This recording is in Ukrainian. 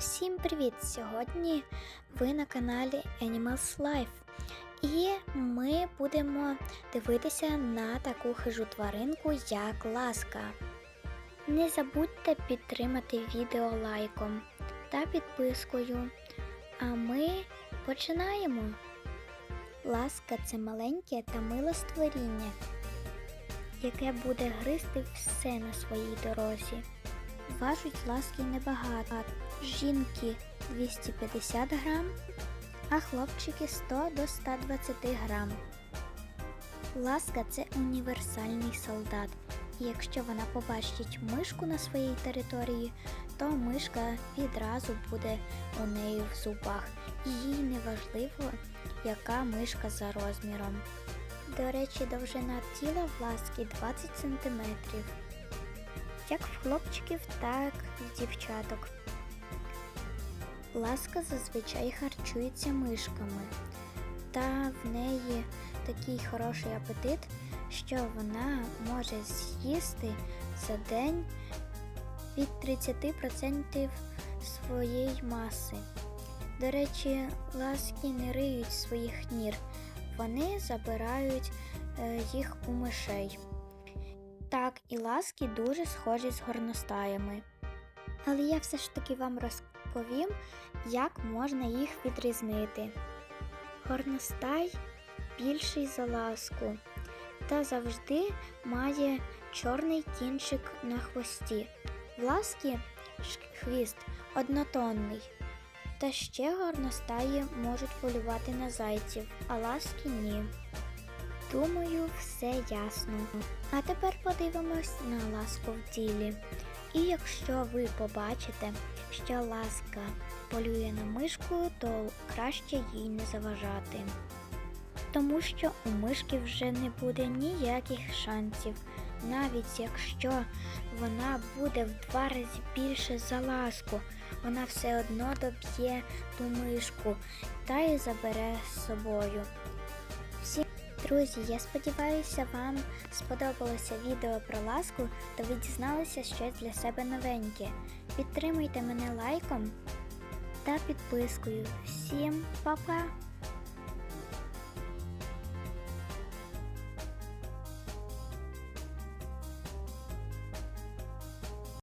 Всім привіт! Сьогодні ви на каналі Animals Life. І ми будемо дивитися на таку хижу тваринку, як ласка. Не забудьте підтримати відео лайком та підпискою. А ми починаємо. Ласка це маленьке та миле створіння, яке буде гризти все на своїй дорозі. Важуть ласки небагато. Жінки 250 грам, а хлопчики 100 до 120 грам. Ласка це універсальний солдат. І якщо вона побачить мишку на своїй території, то мишка відразу буде у неї в зубах. І їй не важливо, яка мишка за розміром. До речі, довжина тіла в ласки 20 см як в хлопчиків, так і в дівчаток. Ласка зазвичай харчується мишками, та в неї такий хороший апетит, що вона може з'їсти за день від 30% своєї маси. До речі, ласки не риють своїх нір, вони забирають е, їх у мишей. Так, і ласки дуже схожі з горностаями. Але я все ж таки вам розповім, як можна їх відрізнити. Горностай більший за ласку та завжди має чорний кінчик на хвості. В ласки хвіст однотонний. Та ще горностаї можуть полювати на зайців, а ласки ні. Думаю, все ясно. А тепер подивимось на ласку в ділі. І якщо ви побачите, що ласка полює на мишку, то краще їй не заважати. Тому що у мишки вже не буде ніяких шансів, навіть якщо вона буде в два рази більше за ласку, вона все одно доб'є ту мишку та й забере з собою. Всім Друзі, я сподіваюся, вам сподобалося відео про ласку та ви дізналися щось для себе новеньке. Підтримуйте мене лайком та підпискою. Всім па-па!